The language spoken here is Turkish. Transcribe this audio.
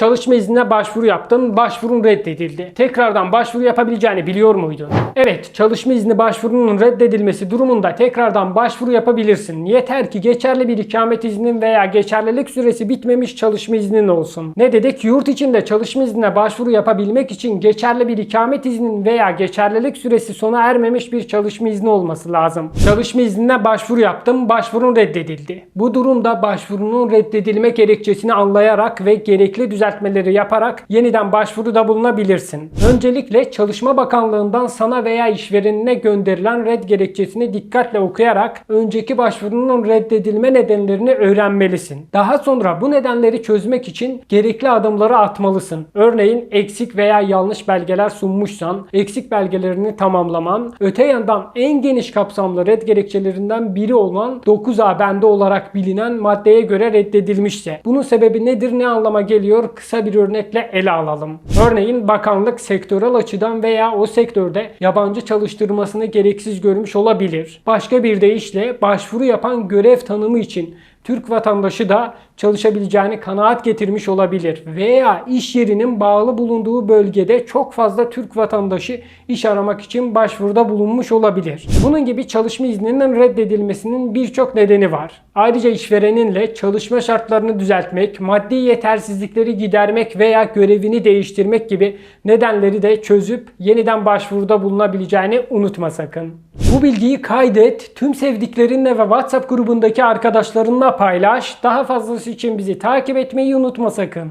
Çalışma iznine başvuru yaptın, başvurun reddedildi. Tekrardan başvuru yapabileceğini biliyor muydun? Evet, çalışma izni başvurunun reddedilmesi durumunda tekrardan başvuru yapabilirsin. Yeter ki geçerli bir ikamet iznin veya geçerlilik süresi bitmemiş çalışma iznin olsun. Ne dedik? Yurt içinde çalışma iznine başvuru yapabilmek için geçerli bir ikamet iznin veya geçerlilik süresi sona ermemiş bir çalışma izni olması lazım. Çalışma iznine başvuru yaptım, başvurun reddedildi. Bu durumda başvurunun reddedilme gerekçesini anlayarak ve gerekli düzeltmeleri yaparak yeniden başvuruda bulunabilirsin. Öncelikle Çalışma Bakanlığından sana veya işverenine gönderilen red gerekçesini dikkatle okuyarak önceki başvurunun reddedilme nedenlerini öğrenmelisin. Daha sonra bu nedenleri çözmek için gerekli adımları atmalısın. Örneğin eksik veya yanlış belgeler sunmuşsan eksik belgelerini tamamlaman, öte yandan en geniş kapsamlı red gerekçelerinden biri olan 9A bende olarak bilinen maddeye göre reddedilmişse. Bunun sebebi nedir, ne anlama geliyor? Kısa bir örnekle ele alalım. Örneğin bakanlık sektörel açıdan veya o sektörde yabancı çalıştırmasını gereksiz görmüş olabilir. Başka bir deyişle başvuru yapan görev tanımı için Türk vatandaşı da çalışabileceğini kanaat getirmiş olabilir. Veya iş yerinin bağlı bulunduğu bölgede çok fazla Türk vatandaşı iş aramak için başvuruda bulunmuş olabilir. Bunun gibi çalışma izninin reddedilmesinin birçok nedeni var. Ayrıca işvereninle çalışma şartlarını düzeltmek, maddi yetersizlikleri gidermek veya görevini değiştirmek gibi nedenleri de çözüp yeniden başvuruda bulunabileceğini unutma sakın. Bu bilgiyi kaydet, tüm sevdiklerinle ve WhatsApp grubundaki arkadaşlarınla paylaş. Daha fazlası için bizi takip etmeyi unutma sakın.